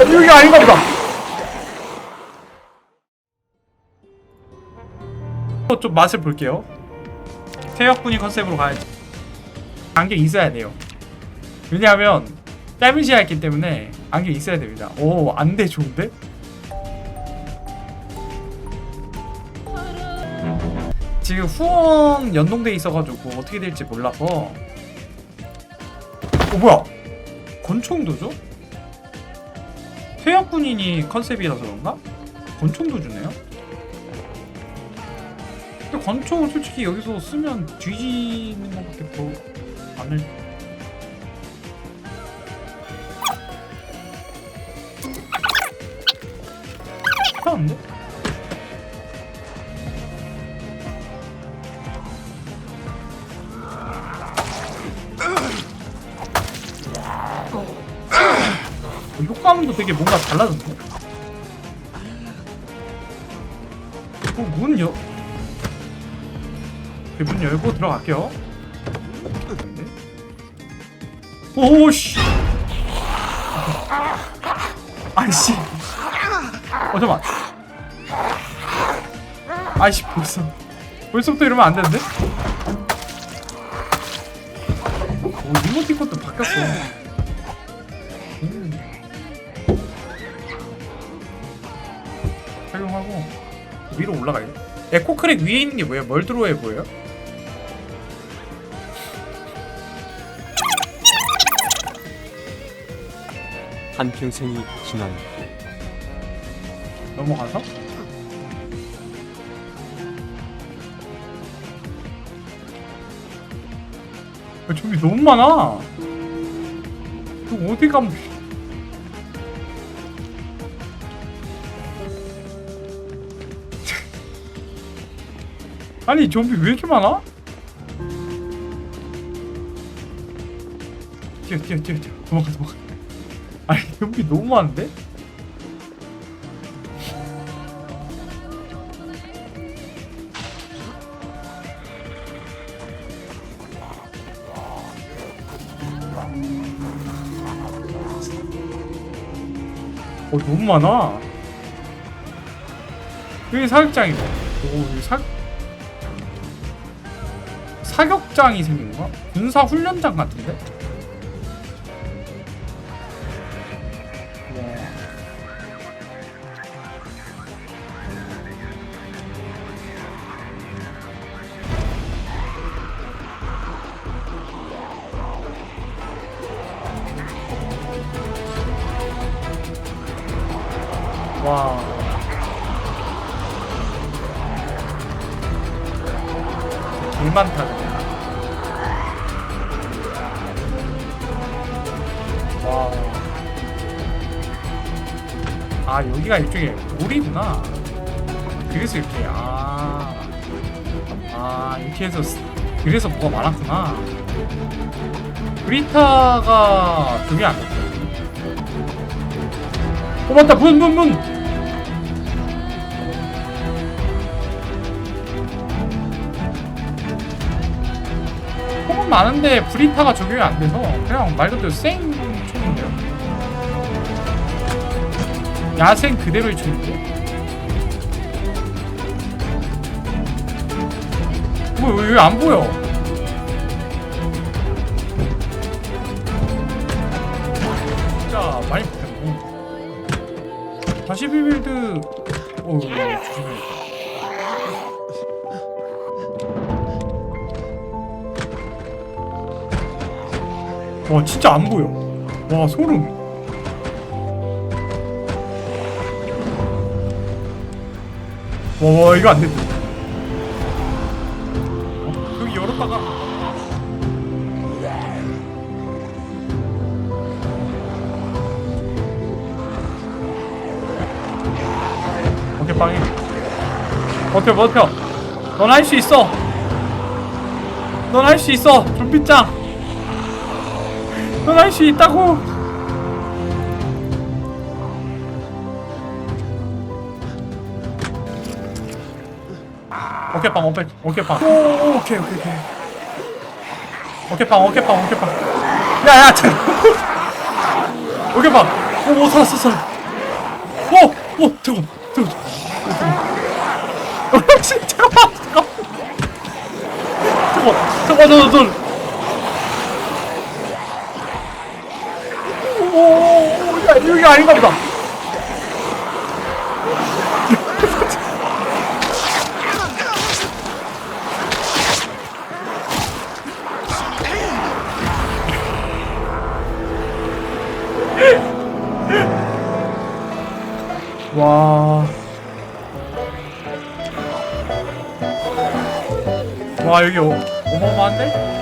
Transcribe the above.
여기 아닌가 보다. 어, 좀 맛을 볼게요. 태역분이 컨셉으로 가야지. 안경 있어야 돼요. 왜냐하면 짧은 시야에 있기 때문에 안경 있어야 됩니다. 오, 안 돼, 좋은데? 지금 후원 연동돼 있어가지고 어떻게 될지 몰라서. 어, 뭐야? 권총도죠? 퇴역 군인이 컨셉이라서 그런가? 권총도 주네요? 근데 권총은 솔직히 여기서 쓰면 뒤지는 것밖에 더안 할. 편한데? 어, 효과음도 되게 뭔가 달라졌네. 어, 문 여. 오케이, 문 열고 들어갈게요. 오씨. 아이씨. 어 잠깐. 아이씨 벌써 벌써부터 이러면 안 되는데? 오 이모티콘도 바뀌었어. 하고 위로 올라가요. 에코크랙 위에 있는 게 뭐예요? 멀드로에 보여요? 한 평생이 지난 넘어가서 야, 좀비 너무 많아. 이거 어디 가면 아니 좀비 왜 이렇게 많아? 뛰어 뛰어 뛰어 뛰어 도망가 도망가 아니 좀비 너무 많은데? 어 너무 많아. 여기 사격장이네. 오 여기 사 사격장이 생긴 건가? 군사 훈련장 같은데? 와. 와. 개 많다 아 여기가 일종의 몰이구나. 그래서 이렇게 아. 아 이렇게 해서 쓰- 그래서 뭐가 많았구나. 브리타가 그게 안 됐어. 어 맞다 문 문 문. 총은 많은데 브리타가 적용이 안 돼서 그냥 말 그대로 생 야생 그대로의 총인데. 뭐왜 안 보여? 진짜 많이 바뀌었네. 다시 비빌드 오 조심해야겠다 와 진짜 안 보여 와 소름 와, 와 이거 안 된다. 어, 여기 열었다가. 오케이 빵이. 버텨 버텨. 넌 할 수 있어. 넌 할 수 있어 좀비짱 넌할 수 있다고 오케이 빵 오케이 오케이 빵. 오, 오케이 오케이 오케이. 오케이 빵 오케이 빵 오케이 빵. 야야 참 오케이 빵오못 살았어 살았어. 오 잠깐 잠깐 씨, 잠깐만 잠깐 잠깐 잠깐 잠깐 잠깐 오야 여기 아닌가 보다 와. 와 여기 어, 어마어마한데?